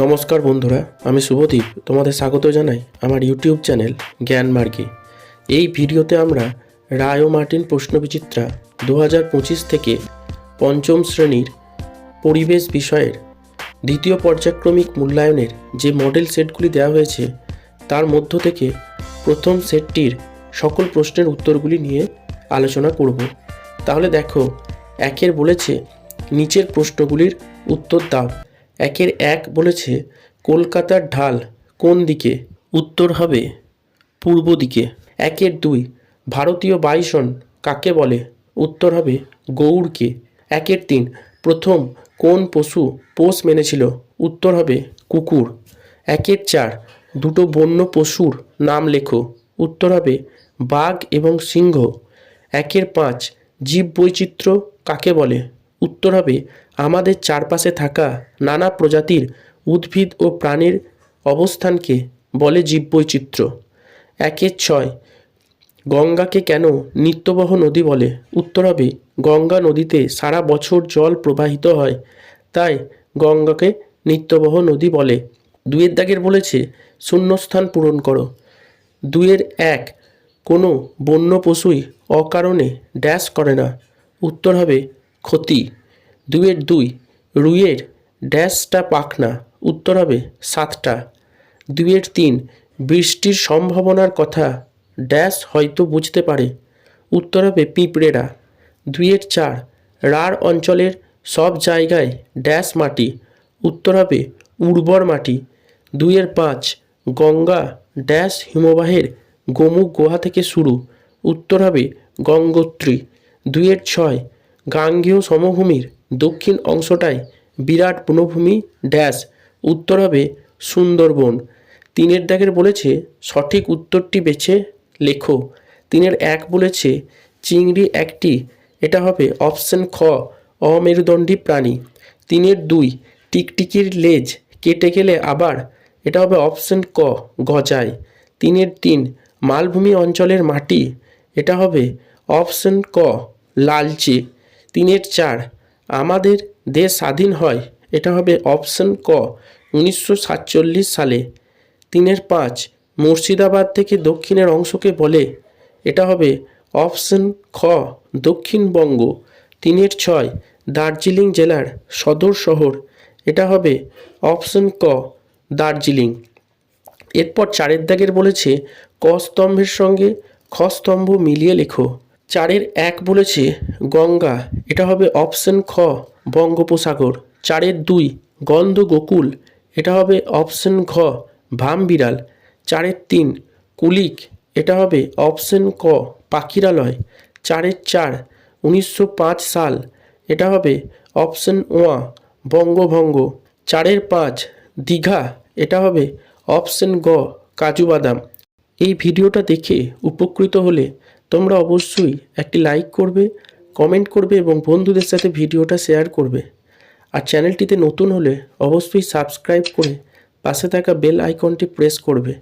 নমস্কার বন্ধুরা, আমি শুভদীপ তোমাদের স্বাগত জানাই আমার ইউটিউব চ্যানেল জ্ঞান মার্গে। এই ভিডিওতে আমরা রায় ও মার্টিন প্রশ্নবিচিত্রা দু হাজার পঁচিশ থেকে পঞ্চম শ্রেণির পরিবেশ বিষয়ের দ্বিতীয় পর্যায়ক্রমিক মূল্যায়নের যে মডেল সেটগুলি দেওয়া হয়েছে, তার মধ্য থেকে প্রথম সেটটির সকল প্রশ্নের উত্তরগুলি নিয়ে আলোচনা করব। তাহলে দেখো, একের বলেছে, নিচের প্রশ্নগুলির উত্তর দাও। একের এক বলেছে, কলকাতার ঢাল কোন দিকে? উত্তর হবে পূর্ব দিকে। একের দুই, ভারতীয় বাইসন কাকে বলে? উত্তর হবে, গৌড়কে। একের তিন, প্রথম কোন পশু পোষ মেনেছিল? উত্তর হবে, কুকুর। একের চার, দুটো বন্য পশুর নাম লেখো। উত্তর হবে, বাঘ এবং সিংহ। একের পাঁচ জীব বৈচিত্র্য কাকে বলে? উত্তর হবে, আমাদের চারপাশে থাকা নানা প্রজাতির উদ্ভিদ ও প্রাণীর অবস্থানকে বলে জীববৈচিত্র্য। একের ছয়, গঙ্গাকে কেন নিত্যবহ নদী বলে? উত্তর হবে, গঙ্গা নদীতে সারা বছর জল প্রবাহিত হয়, তাই গঙ্গাকে নিত্যবহ নদী বলে। দুয়ের দাগের বলেছে, শূন্যস্থান পূরণ করো। দুয়ের এক, কোনো বন্য পশুই অকারণে ড্যাশ করে না। উত্তর হবে ক্ষতি। দুয়ের দুই, রুইয়ের ড্যাশটা পাখনা উত্তর হবে সাতটা। দুয়ের তিন, বৃষ্টির সম্ভাবনার কথা, ড্যাশ হয়তো বুঝতে পারে, উত্তর হবে পিঁপড়েরা। দুইয়ের চার, রাঢ় অঞ্চলের সব জায়গায় ড্যাশ মাটি, উত্তর হবে উর্বর মাটি। দুইয়ের পাঁচ, গঙ্গা ড্যাশ হিমবাহের গোমুখ গুহা থেকে শুরু, উত্তর হবে গঙ্গোত্রী। দুইয়ের ছয় গাঙ্গেয় সমভূমির দক্ষিণ অংশটায় বিরাট বনভূমি ড্যাশ উত্তর হবে সুন্দরবন। তিনের দাগের বলেছে, সঠিক উত্তরটি বেছে লেখো। তিনের এক বলেছে, চিংড়ি একটি, এটা হবে অপশন খ, অমেরুদণ্ডী প্রাণী। তিনের দুই, টিকটিকির লেজ কেটে গেলে আবার, এটা হবে অপশন ক, গজায়। তিনের তিন, মালভূমি অঞ্চলের মাটি, এটা হবে অপশন ক, লালচে। তিনের চার। আমাদের দেশ স্বাধীন হয়। এটা হবে অপশন ক, উনিশশো সাতচল্লিশ সালে। তিনের পাঁচ, মুর্শিদাবাদ থেকে দক্ষিণের অংশকে বলে। এটা হবে অপশন খ, দক্ষিণবঙ্গ। তিনের ছয়, দার্জিলিং জেলার সদর শহর। এটা হবে অপশন ক, দার্জিলিং। এরপর চারের দাগের বলেছে, ক স্তম্ভের সঙ্গে খ স্তম্ভ মিলিয়ে লেখো। চারের এক বলেছে, গঙ্গা, এটা হবে অপশন খ, বঙ্গোপসাগর। চারের দুই, গন্ধ গোকুল, এটা হবে অপশন ঘ, ভাম বিড়াল। চারের তিন, কুলিক, এটা হবে অপশন ক, পাখিরালয়। চারের চার, উনিশশো সাল, এটা হবে অপশন ওয়া বঙ্গভঙ্গ। চারের পাঁচ, দীঘা, এটা হবে অপশন গ, কাজু বাদাম। এই ভিডিওটা দেখে উপকৃত হলে তোমরা অবশ্যই একটি লাইক করবে কমেন্ট করবে এবং বন্ধুদের সাথে ভিডিওটা শেয়ার করবে। আর চ্যানেলটিতে নতুন হলে অবশ্যই সাবস্ক্রাইব করে পাশে থাকা বেল আইকনটি প্রেস করবে,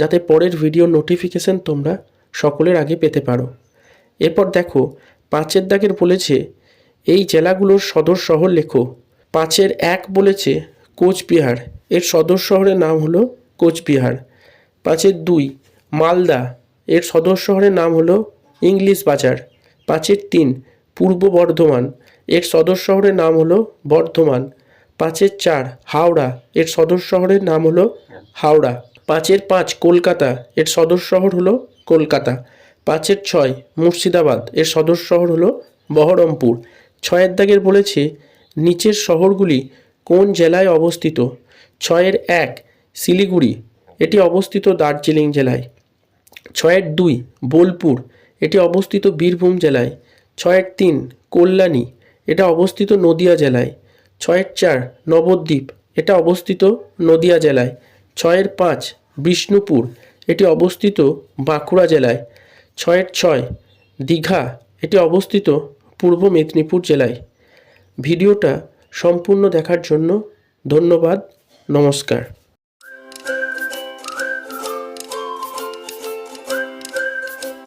যাতে পরের ভিডিও নোটিফিকেশন তোমরা সকলের আগে পেতে পারো। এরপর দেখো, পাঁচের দাগের বলেছে, এই জেলাগুলোর সদর শহর লেখো। পাঁচের এক বলেছে, কোচবিহার। এর সদর শহরের নাম হলো কোচবিহার। পাঁচের দুই, মালদা। এর সদর শহরের নাম হলো ইংলিশ বাজার, পাঁচের তিন পূর্ব বর্ধমান, এর সদর শহরের নাম হলো বর্ধমান, পাঁচের চার হাওড়া, এর সদর শহরের নাম হলো হাওড়া, পাঁচের পাঁচ কলকাতা, এর সদর শহর হলো কলকাতা, পাঁচের ছয় মুর্শিদাবাদ, এর সদর শহর হলো বহরমপুর। ছয়ের দাগের বলেছে, নিচের শহরগুলি কোন জেলায় অবস্থিত? ছয়ের এক শিলিগুড়ি, এটি অবস্থিত দার্জিলিং জেলায়। ছয়ের দুই বোলপুর। এটি অবস্থিত বীরভূম জেলায়। ছয় ছয়ের তিন কল্যাণী, এটা অবস্থিত নদিয়া জেলায়। ছয়ের চার নবদ্বীপ, এটা অবস্থিত নদিয়া জেলায়। ছয়ের পাঁচ বিষ্ণুপুর, এটি অবস্থিত বাঁকুড়া জেলায়। ছয়ের ছয় দীঘা, এটি অবস্থিত পূর্ব মেদিনীপুর জেলায়। ভিডিওটা সম্পূর্ণ দেখার জন্য ধন্যবাদ, নমস্কার।